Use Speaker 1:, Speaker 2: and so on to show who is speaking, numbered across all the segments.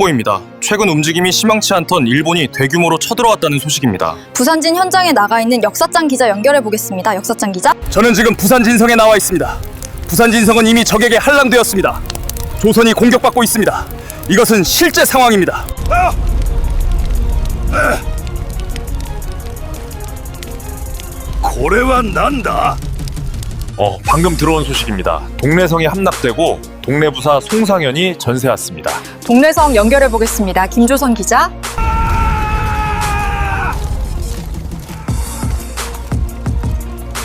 Speaker 1: 보입니다. 최근 움직임이 심상치 않던 일본이 대규모로 쳐들어왔다는 소식입니다.
Speaker 2: 부산진 현장에 나가 있는 역사장 기자 연결해 보겠습니다. 역사장 기자.
Speaker 3: 저는 지금 부산 진성에 나와 있습니다. 부산 진성은 이미 적에게 한랑되었습니다. 조선이 공격받고 있습니다. 이것은 실제 상황입니다.
Speaker 4: 고래와 난다.
Speaker 1: 어, 방금 들어온 소식입니다. 동래성이 함락되고 동네 부사 송상현이 전세 왔습니다.
Speaker 2: 동네성 연결해 보겠습니다. 김조선 기자.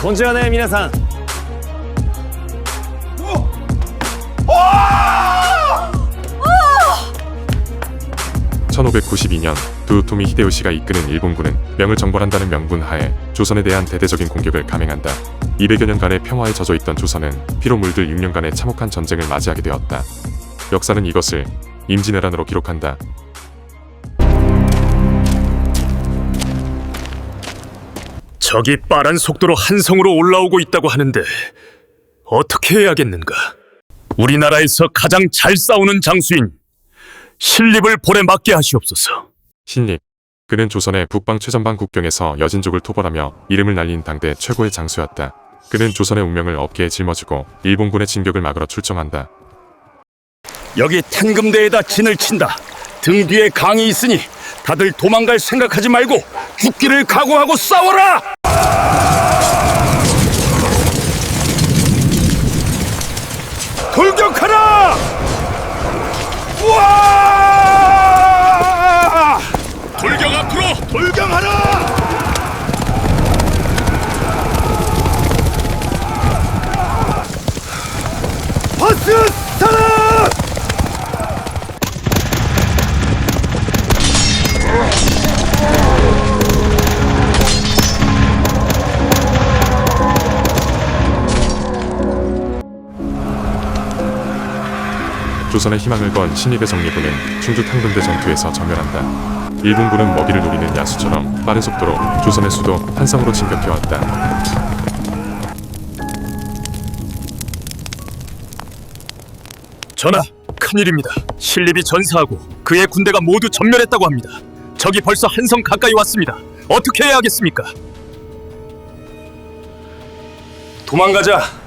Speaker 4: 건지연의 미나상.
Speaker 5: (1592년) 도요토미 히데요시가 이끄는 일본군은 명을 정벌한다는 명분 하에 조선에 대한 대대적인 공격을 감행한다. 200여 년간의 평화에 젖어 있던 조선은 피로 물들 6년간의 참혹한 전쟁을 맞이하게 되었다. 역사는 이것을 임진왜란으로 기록한다.
Speaker 4: 적이 빠른 속도로 한성으로 올라오고 있다고 하는데 어떻게 해야겠는가? 우리나라에서 가장 잘 싸우는 장수인 신립을 볼에 맞게 하시옵소서.
Speaker 5: 신립. 그는 조선의 북방 최전방 국경에서 여진족을 토벌하며 이름을 날린 당대 최고의 장수였다. 그는 조선의 운명을 어깨에 짊어지고 일본군의 진격을 막으러 출정한다.
Speaker 4: 여기 탄금대에다 진을 친다. 등 뒤에 강이 있으니 다들 도망갈 생각하지 말고 죽기를 각오하고 싸워라. 돌격하라!
Speaker 5: 조선의 희망을 건 신입의 정리군은 충주 탕금대 전투에서 전멸한다. 일본군은 먹이를 노리는 야수처럼 빠른 속도로 조선의 수도 한성으로 진격해왔다.
Speaker 4: 전하, 큰일입니다. 신립이 전사하고 그의 군대가 모두 전멸했다고 합니다. 적이 벌써 한성 가까이 왔습니다. 어떻게 해야 하겠습니까?
Speaker 3: 도망가자.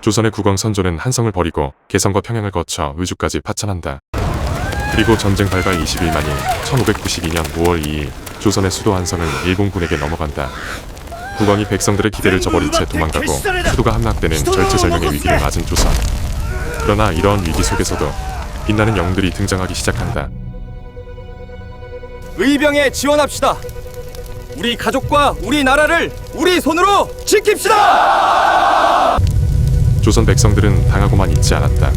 Speaker 5: 조선의 국왕 선조는 한성을 버리고 개성과 평양을 거쳐 의주까지 파천한다. 그리고 전쟁 발발 20일 만인 1592년 5월 2일 조선의 수도 한성은 일본군에게 넘어간다. 국왕이 백성들의 기대를 저버린 채 도망가고 수도가 함락되는 절체절명의 위기를 맞은 조선. 그러나 이러한 위기 속에서도 빛나는 영웅들이 등장하기 시작한다.
Speaker 3: 의병에 지원합시다. 우리 가족과 우리 나라를 우리 손으로 지킵시다.
Speaker 5: 조선 백성들은 당하고만 있지 않았다.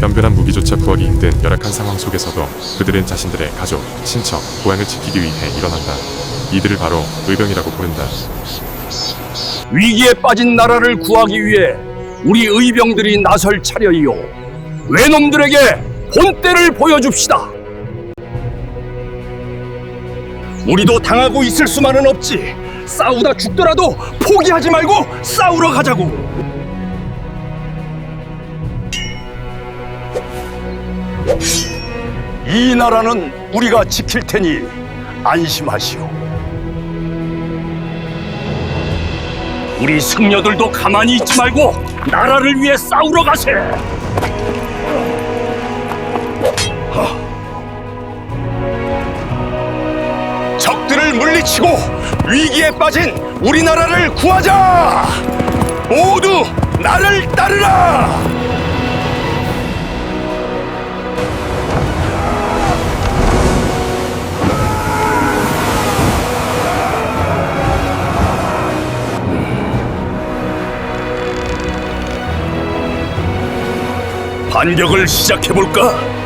Speaker 5: 변변한 무기조차 구하기 힘든 열악한 상황 속에서도 그들은 자신들의 가족, 친척, 고향을 지키기 위해 일어난다. 이들을 바로 의병이라고 부른다.
Speaker 4: 위기에 빠진 나라를 구하기 위해 우리 의병들이 나설 차례이요. 외놈들에게 본때를 보여줍시다. 우리도 당하고 있을 수만은 없지. 싸우다 죽더라도 포기하지 말고 싸우러 가자고. 나라는 우리가 지킬 테니 안심하시오. 우리 승려들도 가만히 있지 말고 나라를 위해 싸우러 가세. 적들을 물리치고 위기에 빠진 우리나라를 구하자. 모두 나를 따르라. 반격을 시작해 볼까?